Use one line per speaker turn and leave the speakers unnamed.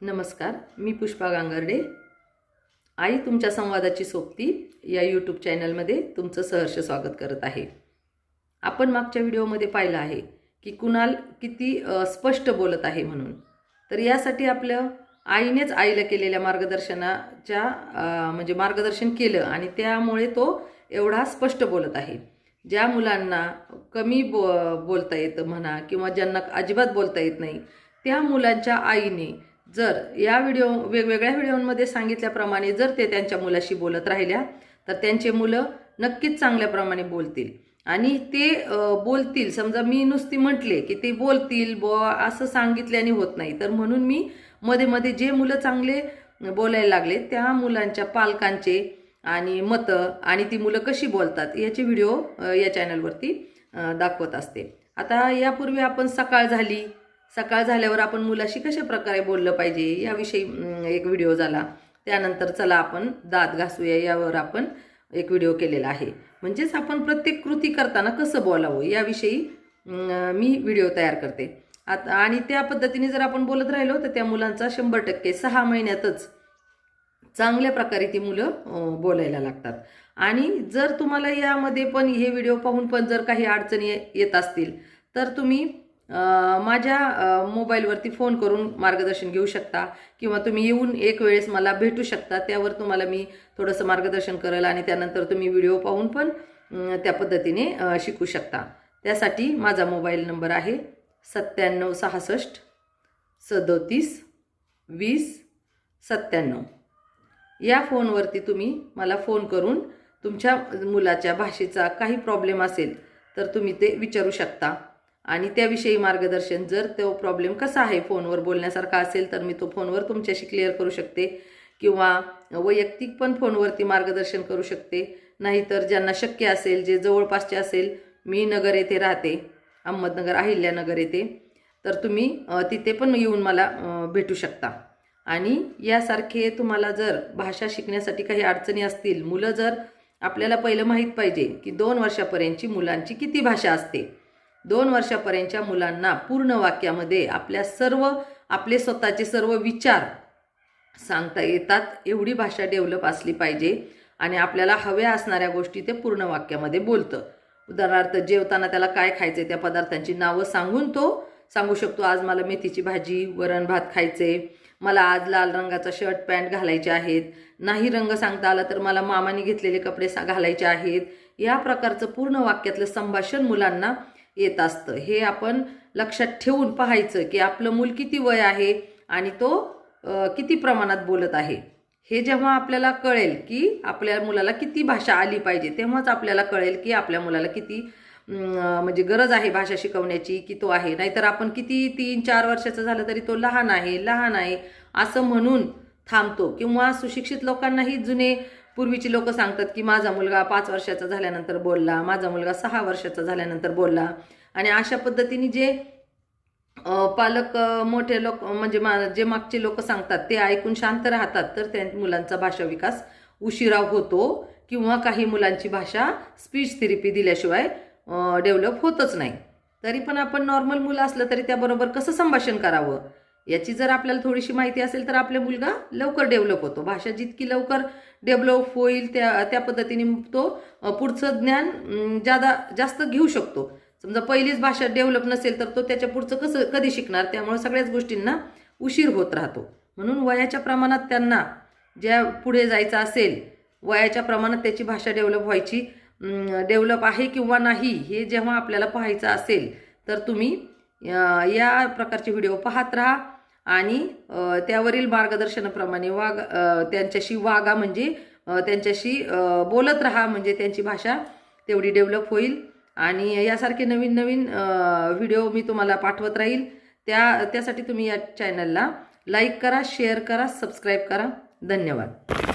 नमस्कार मी पुष्पा गांगर्डे. आई तुमच्या संवादाची सोबती या यूट्यूब चॅनलमध्ये तुमचं सहर्ष स्वागत करत आहे. आपण मागच्या व्हिडिओमध्ये पाहिलं आहे की कुणाल किती स्पष्ट बोलत आहे म्हणून. तर यासाठी आपलं आईनेच आईला केलेल्या मार्गदर्शनाच्या म्हणजे मार्गदर्शन केलं आणि त्यामुळे तो एवढा स्पष्ट बोलत आहे. ज्या मुलांना कमी बो बोलता येतं म्हणा किंवा ज्यांना अजिबात बोलता येत नाही त्या मुलांच्या आईने जर या व्हिडिओ वेगवेगळ्या व्हिडिओमध्ये सांगितल्याप्रमाणे जर ते त्यांच्या मुलाशी बोलत राहिल्या तर त्यांचे मुलं नक्कीच चांगल्याप्रमाणे बोलतील. आणि ते बोलतील. समजा मी नुसती म्हटले की ते बोलतील ब असं सांगितल्याने होत नाही. तर म्हणून मी मध्ये मध्ये जे मुलं चांगले बोलायला लागले त्या मुलांच्या पालकांचे आणि मतं आणि ती मुलं कशी बोलतात याचे व्हिडिओ या चॅनलवरती दाखवत असते. आता यापूर्वी आपण सकाळ झाली. सकाळ झाल्यावर आपण मुलाशी कशा प्रकारे बोललं पाहिजे याविषयी एक व्हिडिओ झाला. त्यानंतर चला आपण दात घासूया यावर आपण एक व्हिडिओ केलेला आहे. म्हणजेच आपण प्रत्येक कृती करताना कसं बोलावं याविषयी मी व्हिडिओ तयार करते. आता आणि त्या पद्धतीने जर आपण बोलत राहिलो तर त्या मुलांचा शंभर टक्के सहा महिन्यातच चांगल्या प्रकारे ती मुलं बोलायला लागतात. आणि जर तुम्हाला यामध्ये पण हे व्हिडिओ पाहून पण जर काही अडचणी येत असतील तर तुम्ही माझ्या मोबाईलवरती फोन करून मार्गदर्शन घेऊ शकता किंवा तुम्ही येऊन एक वेळेस मला भेटू शकता त्यावर तुम्हाला मी थोडंसं मार्गदर्शन करेल आणि त्यानंतर तुम्ही व्हिडिओ पाहून पण त्या पद्धतीने शिकू शकता. त्यासाठी माझा मोबाईल नंबर आहे सत्त्याण्णव सहासष्ट सदोतीस वीस सत्त्याण्णव. या फोनवरती तुम्ही मला फोन करून तुमच्या मुलाच्या भाषेचा काही प्रॉब्लेम असेल तर तुम्ही ते विचारू शकता. आणि त्याविषयी मार्गदर्शन जर तो प्रॉब्लेम कसा आहे फोनवर बोलण्यासारखा असेल तर मी तो फोनवर तुमच्याशी क्लिअर करू शकते. किंवा वैयक्तिक पण फोनवरती मार्गदर्शन करू शकते. नाहीतर ज्यांना शक्य असेल जे जवळपासचे असेल मी नगर येथे राहते. अहमदनगर अहिल्यानगर येथे. तर तुम्ही तिथे पण येऊन मला भेटू शकता. आणि यासारखे तुम्हाला जर भाषा शिकण्यासाठी काही अडचणी असतील मुलं जर आपल्याला पहिलं माहीत पाहिजे की दोन वर्षापर्यंतची मुलांची किती भाषा असते. दोन वर्षापर्यंतच्या मुलांना पूर्ण वाक्यामध्ये आपल्या सर्व आपले स्वतःचे सर्व विचार सांगता येतात. एवढी भाषा डेव्हलप असली पाहिजे आणि आपल्याला हव्या असणाऱ्या गोष्टी ते पूर्ण वाक्यामध्ये बोलतं. उदाहरणार्थ जेवताना त्याला काय खायचे त्या पदार्थांची नावं सांगून तो सांगू शकतो आज मला मेथीची भाजी वरण भात खायचे मला आज लाल रंगाचा शर्ट पॅन्ट घालायचे आहेत. नाही रंग सांगता आला तर मला मामाने घेतलेले कपडे सा घालायचे आहेत. या प्रकारचं पूर्ण वाक्यातलं संभाषण मुलांना येत असतं. हे आपण लक्षात ठेवून पाहायचं की आपलं मूल किती वय आहे आणि तो किती प्रमाणात बोलत आहे. हे जेव्हा आपल्याला कळेल की आपल्या मुलाला किती भाषा आली पाहिजे तेव्हाच आपल्याला कळेल की आपल्या मुलाला किती म्हणजे गरज आहे भाषा शिकवण्याची की तो आहे. नाहीतर आपण किती तीन चार वर्षाचं झालं तरी तो लहान आहे लहान आहे असं म्हणून थांबतो. किंवा सुशिक्षित लोकांनाही जुने पूर्वीची लोक सांगतात की माझा मुलगा पाच वर्षाचा झाल्यानंतर बोलला माझा मुलगा सहा वर्षाचा झाल्यानंतर बोलला. आणि अशा पद्धतीने जे पालक मोठे लोक म्हणजे मा जे मागचे लोक सांगतात ते ऐकून शांत राहतात तर त्या मुलांचा भाषा विकास उशिरा होतो किंवा काही मुलांची भाषा स्पीच थेरपी दिल्याशिवाय डेव्हलप होतच नाही. तरी पण आपण नॉर्मल मुलं असलं तरी त्याबरोबर कसं संभाषण करावं? याची जर आपल्याला थोडीशी माहिती असेल तर आपला मुलगा लवकर डेव्हलप होतो. भाषा जितकी लवकर डेव्हलप होईल त्या त्या पद्धतीने तो पुढचं ज्ञान जादा जास्त घेऊ शकतो. समजा पहिलीच भाषा डेव्हलप नसेल तर तो त्याच्या पुढचं कसं कधी शिकणार? त्यामुळे सगळ्याच गोष्टींना उशीर होत राहतो. म्हणून वयाच्या प्रमाणात त्यांना ज्या पुढे जायचं असेल वयाच्या प्रमाणात त्याची भाषा डेव्हलप व्हायची डेव्हलप आहे किंवा नाही हे जेव्हा आपल्याला पाहायचं असेल तर तुम्ही या प्रकारचे व्हिडिओ पाहत राहा. आणि त्यावरील मार्गदर्शनाप्रमाणे वाग त्यांच्याशी वागा म्हणजे त्यांच्याशी बोलत राहा म्हणजे त्यांची भाषा तेवढी डेव्हलप होईल. आणि यासारखे नवीन नवीन व्हिडिओ मी तुम्हाला पाठवत राहील. त्या त्यासाठी तुम्ही या चॅनलला लाईक करा शेअर करा सबस्क्राईब करा. धन्यवाद.